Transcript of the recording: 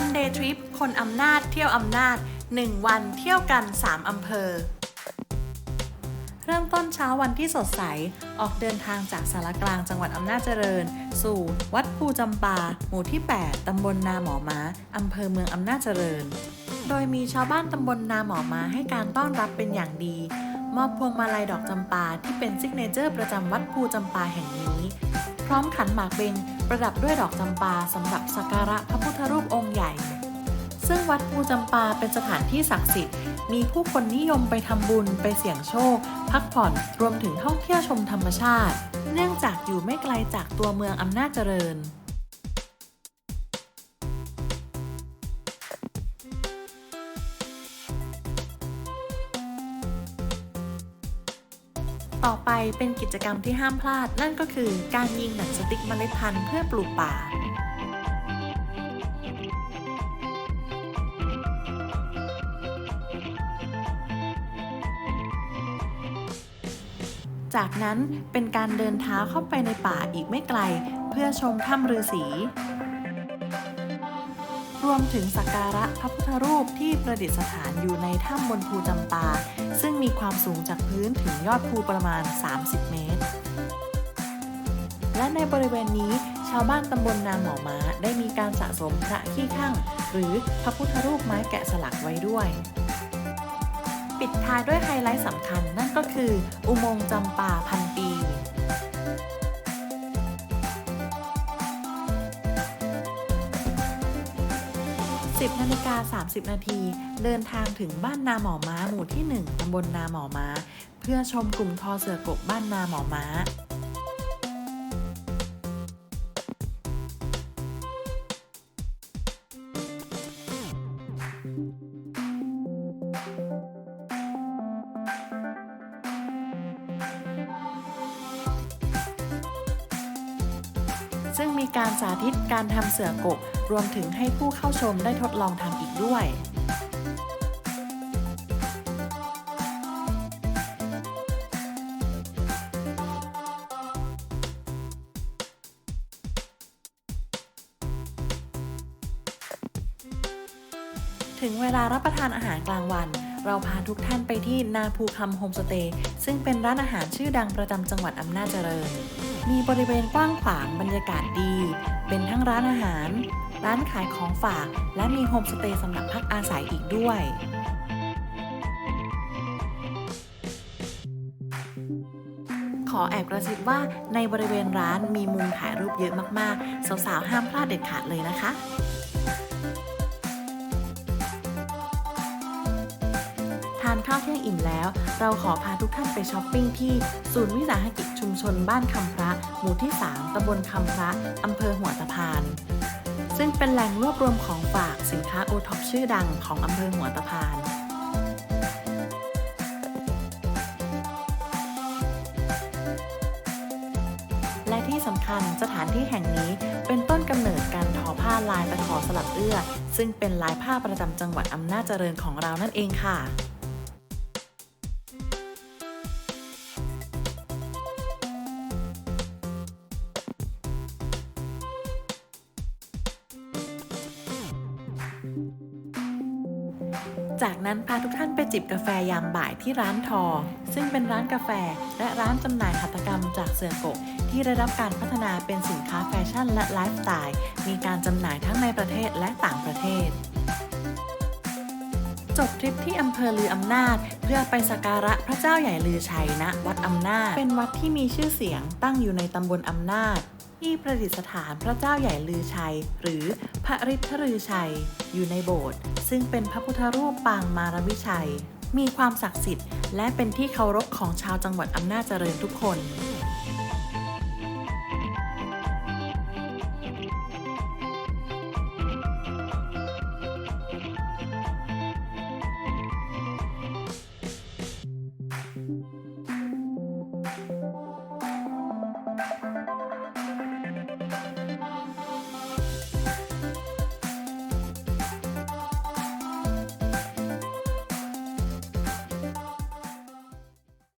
วันเดย์ทริปคนอำนาจเที่ยวอำนาจ 1 วันเที่ยวกัน 3 อำเภอ เริ่มต้นเช้าวันที่สดใส ออกเดินทางจากสารกลางจังหวัดอำนาจเจริญ สู่วัดภูจำปา หมู่ที่ 8 ตำบลนาหมอม้า อำเภอเมืองอำนาจเจริญ โดยมีชาวบ้านตำบลนาหมอม้าให้การต้อนรับเป็นอย่างดี มอบพวงมาลัยดอกจำปาที่เป็นซิกเนเจอร์ประจำวัดภูจำปาแห่งนี้ พร้อมขันหมากเบญประดับด้วยดอกจำปาสำหรับสักการะพระพุทธรูปองค์ใหญ่ ซึ่งวัดภูจำปาเป็นสถานที่ศักดิ์สิทธิ์ มีผู้คนนิยมไปทำบุญไปเสี่ยงโชค พักผ่อนรวมถึงท่องเที่ยวชมธรรมชาติ เนื่องจากอยู่ไม่ไกลจากตัวเมืองอำนาจเจริญ ต่อไปเป็นกิจกรรมที่ห้ามพลาด นั่นก็คือการยิงหนังสติ๊กเมล็ดพันธุ์เพื่อปลูกป่าจากนั้นเป็นการเดินเท้าเข้าไปในป่าอีกไม่ไกล เพื่อชมถ้ำฤาษี วมถึงสักการะพระพุทธรูปที่ประดิษฐานอยู่ในถ้ำบนภูจำปา ซึ่งมีความสูงจากพื้นถึงยอดภูประมาณ 30 เมตร และในบริเวณนี้ชาวบ้านตำบลนางหมอม้าได้มีการสะสมพระขี้ข้างหรือพระพุทธรูปไม้แกะสลักไว้ด้วย ปิดท้ายด้วยไฮไลท์สำคัญนั่นก็คือ อุโมงค์จำปาพันปี 10นาฬิกา30 นาที เดินทางถึงบ้านนาหมอม้าหมู่ที่ 1ตำบลนาหมอม้า เพื่อชมกลุ่มทอเสือกบบ้านนาหมอม้า ซึ่งมีการสาธิตการทำเสือกก รวมถึงให้ผู้เข้าชมได้ทดลองทำอีกด้วยถึงเวลารับประทานอาหารกลางวัน เราพาทุกท่านไปที่นาภูคำโฮมสเตย์ซึ่งเป็นร้านอาหารชื่อดังประจำจังหวัดอำนาจเจริญ มีบริเวณกว้างขวางบรรยากาศดี เป็นทั้งร้านอาหาร ร้านขายของฝาก และมีโฮมสเตย์สำหรับพักอาศัยอีกด้วยขอแอบกระซิบว่าในบริเวณร้านมีมุมถ่ายรูปเยอะมากๆ สาวๆ ห้ามพลาดเด็ดขาดเลยนะคะานข้าวเที่ยงอิ่มแล้ว เราขอพาทุกท่านไปช้อปปิ้งที่ศูนย์วิสาหกิจชุมชนบ้านคำพระ หมู่ที่ 3ตำบลคำพระอำเภอหัวตะพาน ซึ่งเป็นแหล่งรวบรวมของฝากสินค้าโอท็อปชื่อดังของอำเภอหัวตะพานและที่สำคัญสถานที่แห่งนี้เป็นต้นกำเนิดการทอผ้าลายตะขอสลับเอื้อ ซึ่งเป็นลายผ้าประจำจังหวัดอำนาจเจริญของเรานั่นเองค่ะ จากนั้นพาทุกท่านไปจิบกาแฟยามบ่ายที่ร้านทอ ซึ่งเป็นร้านกาแฟและร้านจำหน่ายหัตถกรรมจากเสือกก ที่ได้รับการพัฒนาเป็นสินค้าแฟชั่นและไลฟ์สไตล์ มีการจำหน่ายทั้งในประเทศและต่างประเทศ จบทริปที่อำเภอลืออำนาจ เพื่อไปสักการะพระเจ้าใหญ่ลือชัยณวัดอำนาจ เป็นวัดที่มีชื่อเสียงตั้งอยู่ในตำบลอำนาจ ที่ประดิษฐานพระเจ้าใหญ่ลือชัย หรือพระฤทธลือชัย อยู่ในโบสถ์ซึ่งเป็นพระพุทธรูปปางมารวิชัย มีความศักดิ์สิทธิ์ และเป็นที่เคารพของชาวจังหวัดอำนาจเจริญทุกคน